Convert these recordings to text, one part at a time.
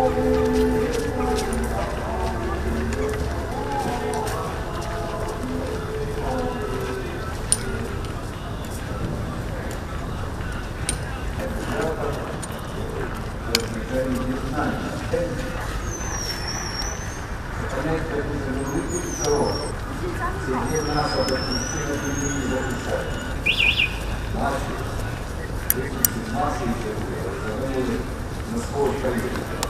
Наші, які наші, які розуміли на свою країну.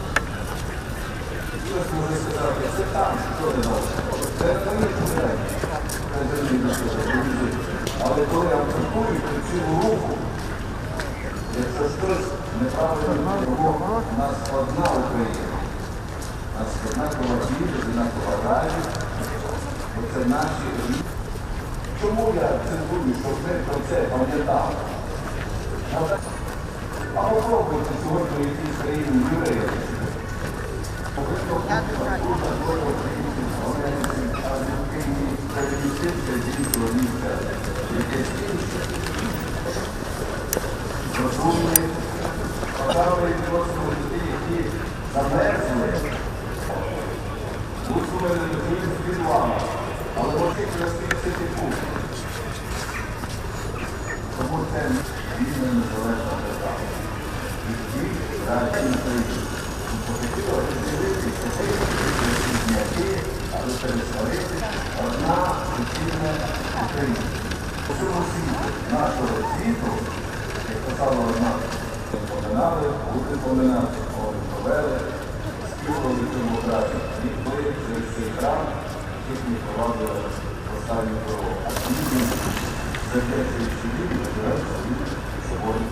Але коли атакують цілу руку, якщо щось неправильно у нас складна Україна. У нас однакова діти, однакова радість, це наші рідні. Чому я цитую, щоб про це пам'ятали? Може, А попробуйте сьогодні в якійсь країні євреї. Розумні, поставили просто людей, які замерзли, усунули людей з але вони красивці типу. Тому це вільна незалежна держава. І всі раді Україні. Хотіло розділитися зняти, але пересварити одна суцільна Україна. У цьому нашого світу, як казала одна, поминали, буде поминати, мови провели, співали. І коли через цей храм їхні провадили останню дорогу. А сьогодні за те, що сюди живе собі собою.